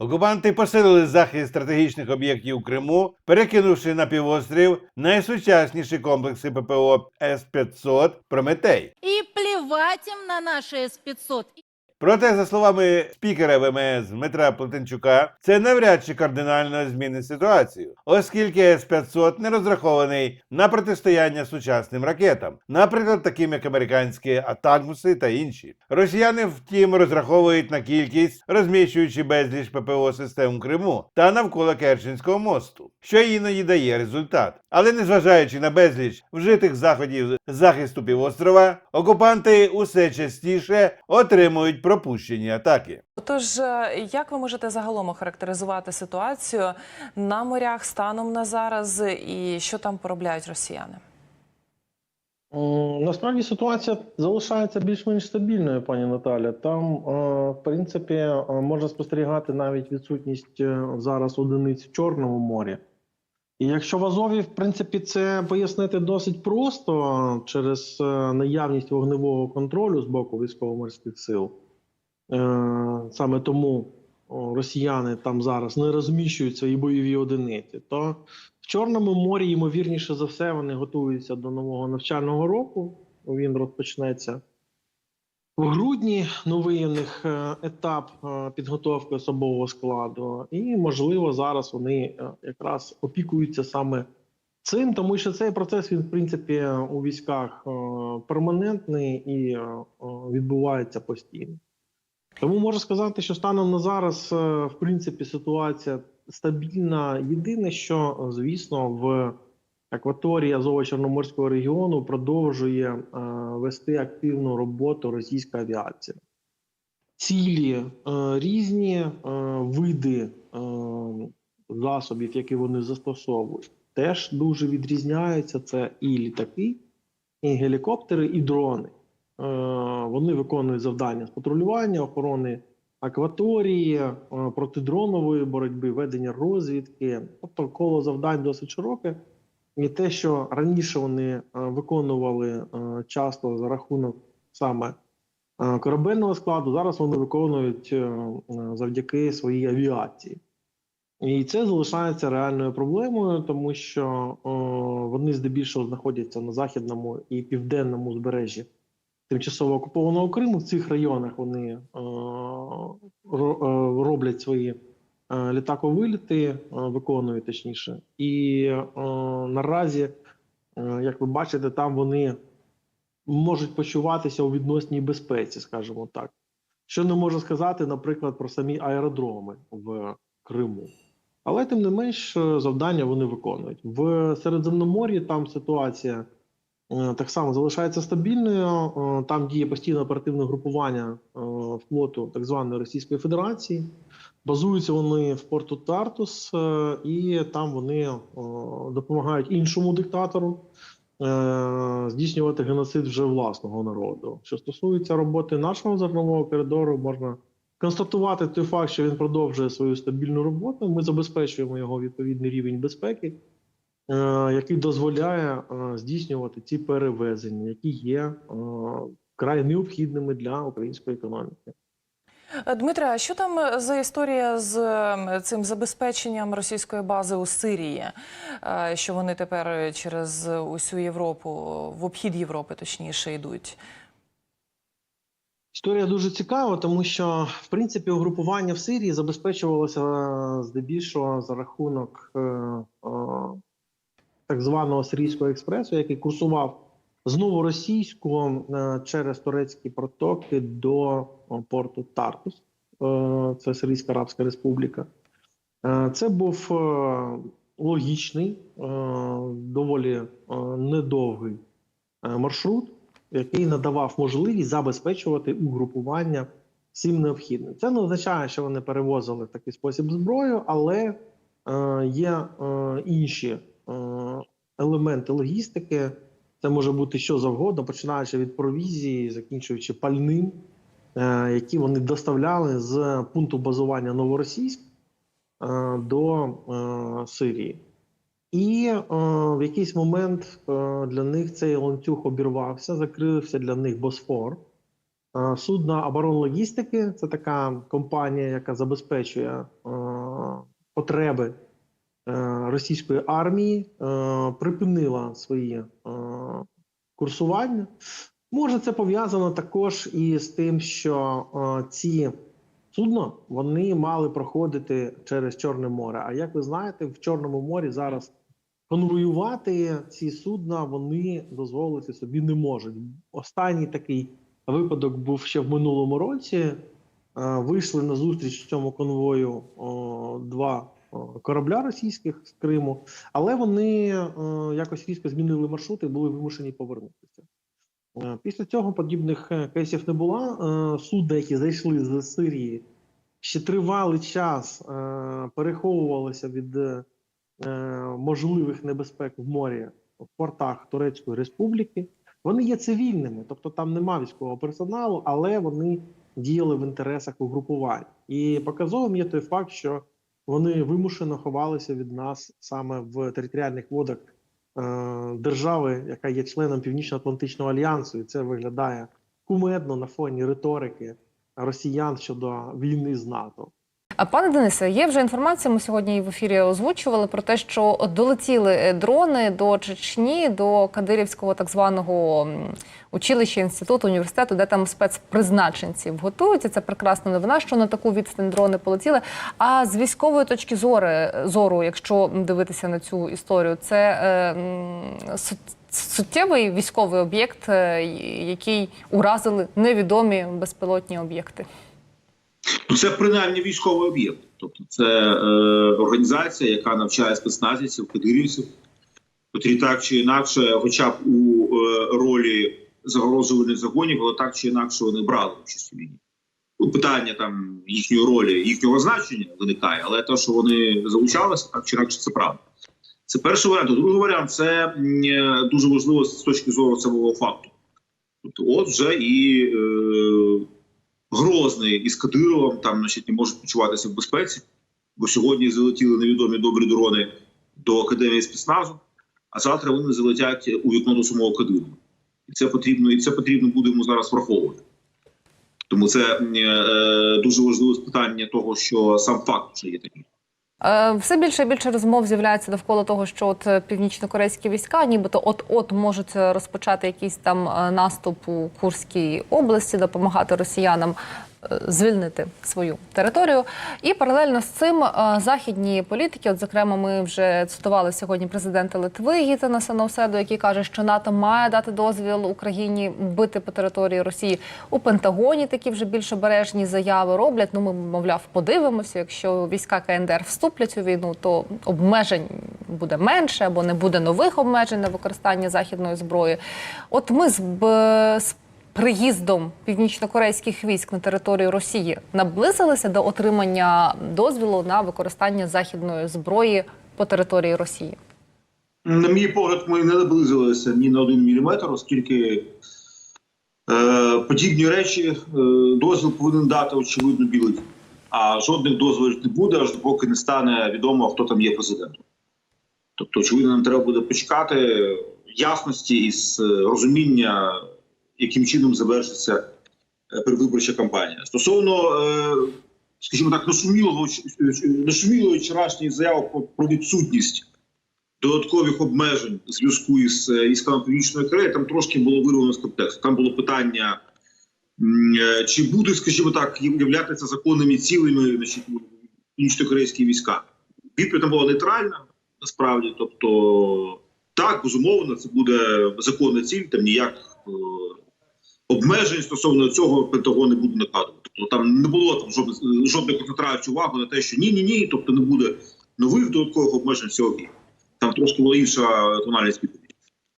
Окупанти посилили захист стратегічних об'єктів у Криму, перекинувши на півострів найсучасніші комплекси ППО С-500 Прометей. І плівать їм на наші С-500. Проте, за словами спікера ВМС Дмитра Плетенчука, це навряд чи кардинально змінить ситуацію, оскільки С-500 не розрахований на протистояння сучасним ракетам, наприклад, таким як американські Атакмуси та інші. Росіяни, втім, розраховують на кількість, розміщуючи безліч ППО систем у Криму та навколо Керченського мосту, що іноді дає результат. Але незважаючи на безліч вжитих заходів захисту півострова, окупанти усе частіше отримують пропущені атаки. Тож, е, як ви можете загалом охарактеризувати ситуацію на морях станом на зараз і що там поробляють росіяни? Насправді ситуація залишається більш-менш стабільною, пані Наталя. Там, е, в принципі, е, можна спостерігати навіть відсутність зараз одиниць в Чорному морі. І якщо в Азові, в принципі, це пояснити досить просто через е, наявність вогневого контролю з боку військово-морських сил, е, саме тому росіяни там зараз не розміщують свої бойові одиниці, то в Чорному морі, ймовірніше за все, вони готуються до нового навчального року. Він розпочнеться в грудні. Новий у них е, етап е, підготовки особового складу, і можливо зараз вони е, якраз опікуються саме цим, тому що цей процес він в принципі у військах перманентний і відбувається постійно. Тому можу сказати, що станом на зараз, в принципі, ситуація стабільна. Єдине, що, звісно, в акваторії Азово-Чорноморського регіону продовжує е, вести активну роботу російська авіація. Цілі е, різні е, види засобів, які вони застосовують, теж дуже відрізняються. Це і літаки, і гелікоптери, і дрони. Вони виконують завдання з патрулювання, охорони акваторії, протидронової боротьби, ведення розвідки. Тобто коло завдань досить широке. І те, що раніше вони е, виконували е, часто за рахунок саме е, корабельного складу, зараз вони виконують завдяки своїй авіації. І це залишається реальною проблемою, тому що вони здебільшого знаходяться на західному і південному узбережжі тимчасово окупованого Криму. В цих районах вони роблять свої літаковиліти, е, виконують точніше. І е, наразі, е, як ви бачите, там вони можуть почуватися у відносній безпеці, скажімо так. Що не можу сказати, наприклад, про самі аеродроми в Криму. Але тим не менш е, завдання вони виконують. В Середземномор'ї там ситуація е, так само залишається стабільною. Е, Там діє постійне оперативне групування е, флоту так званої Російської Федерації. Базуються вони в порту Тартус, е, і там вони е, допомагають іншому диктатору е, здійснювати геноцид вже власного народу. Що стосується роботи нашого зернового коридору, можна констатувати той факт, що він продовжує свою стабільну роботу. Ми забезпечуємо його відповідний рівень безпеки, е, який дозволяє е, здійснювати ці перевезення, які є е, край необхідними для української економіки. Е, Дмитре, а що там е, за історія з е, цим забезпеченням російської бази у Сирії? Е, Що вони тепер через усю Європу, в обхід Європи, точніше, йдуть? Історія дуже цікава, тому що в принципі угрупування в Сирії забезпечувалося е, здебільшого за рахунок е, е, так званого сирійського експресу, який курсував з новоросійського е, через турецькі протоки до е, порту Тартус. Е, це Сирійська Арабська Республіка. Це був логічний, доволі недовгий маршрут який надавав можливість забезпечувати угрупування всім необхідним. Це не означає, що вони перевозили в такий спосіб зброю, але є інші елементи логістики. Це може бути що завгодно, починаючи від провізії, закінчуючи пальним, е, які вони доставляли з пункту базування Новоросійськ е, до е, Сирії. І е, в якийсь момент е, для них цей ланцюг обірвався, закрився для них Босфор. Е, Судна оборонлогістики це така компанія, яка забезпечує е, потреби е, російської армії, е, припинила свої е, курсування. Може, це пов'язано також і з тим, що е, ці судна вони мали проходити через Чорне море. А як ви знаєте, в Чорному морі зараз конвоювати ці судна вони дозволити собі не можуть. Останній такий випадок був ще в минулому році. Е, Вийшли на зустріч цьому конвою о, два корабля російських з Криму, але вони е, якось різко змінили маршрути і були вимушені повернутися. Е, Після цього подібних е, кейсів не було. Е, Судна, які зайшли з Сирії, ще тривалий час е, переховувалися від е, можливих небезпек в морі в портах Турецької Республіки. Вони є цивільними, тобто там нема військового персоналу, але вони діяли в інтересах угрупувань. І показовим є той факт, що вони вимушено ховалися від нас саме в територіальних водах е, держави, яка є членом Північно-Атлантичного альянсу, і це виглядає кумедно на фоні риторики росіян щодо війни з НАТО. Пане Денисе, є вже інформація. Ми сьогодні в ефірі озвучували про те, що долетіли е, дрони до Чечні, до Кадирівського так званого училища, інституту, університету, де там спецпризначенців готуються. Це прекрасна новина, що на таку відстань дрони полетіли. А з військової точки зору, зору, якщо дивитися на цю історію, це е, суттєвий військовий об'єкт, е, який уразили невідомі безпілотні об'єкти. Ну, це принаймні військовий об'єкт. Тобто, це е, організація, яка навчає спецназівців, кадирівців, котрі так чи інакше, хоча б у е, ролі загрозувальних загонів, але так чи інакше вони брали участь у війні. Ну, питання там їхньої ролі, їхнього значення виникає, але те, що вони залучалися, так чи інакше, це правда. Це перший варіант. Другий варіант це е, дуже важливо з точки зору самого факту. Тобто, от вже і е, Грозний із Кадировом там значить, не можуть почуватися в безпеці, бо сьогодні залетіли невідомі добрі дрони до академії спецназу, а завтра вони залетять у вікно до самого Кадирова. І це потрібно, і це потрібно буде йому зараз враховувати. Тому це е, дуже важливе питання того, що сам факт вже є такий. Е, Все більше і більше розмов з'являється довкола того, що от е, північно-корейські війська, нібито от-от можуть е, розпочати якийсь там наступ у Курській області, допомагати росіянам звільнити свою територію. І паралельно з цим е, західні політики, от зокрема, ми вже цитували сьогодні президента Литви Гітана Саноуседу, який каже, що НАТО має дати дозвіл Україні бити по території Росії. У Пентагоні такі вже більш обережні заяви роблять. Ну ми мовляв, подивимося. Якщо війська КНДР вступлять у війну, то обмежень буде менше або не буде нових обмежень на використання західної зброї. От ми з приїздом північнокорейських військ на територію Росії наблизилися до отримання дозволу на використання західної зброї по території Росії. На мій погляд, ми не наблизилися ні на один міліметр, оскільки е, подібні речі е, дозвіл повинен дати очевидно білий. А жодних дозволів не буде, аж поки не стане відомо, хто там є президентом. Тобто, очевидно, нам треба буде почекати ясності і з, е, розуміння, яким чином завершиться е, передвиборча кампанія. Стосовно, е, скажімо так, нашумілого нашумілої вчорашньої заяви про, відсутність додаткових обмежень в зв'язку із е, військами Північної Кореї, там трошки було вирвано з контексту. Там було питання, е, чи будуть, скажімо так, являтися законними цілями значить, північно-корейські війська. Відповідь була нейтральна, насправді. Тобто, так, безумовно, це буде законна ціль, там ніяк е, обмежень стосовно цього Пентагон не накладувати. Тобто там не було там жодних жодної концентрації уваги на те, що ні, ні, ні, тобто не буде нових додаткових обмежень цього. Там трошки була інша тональність.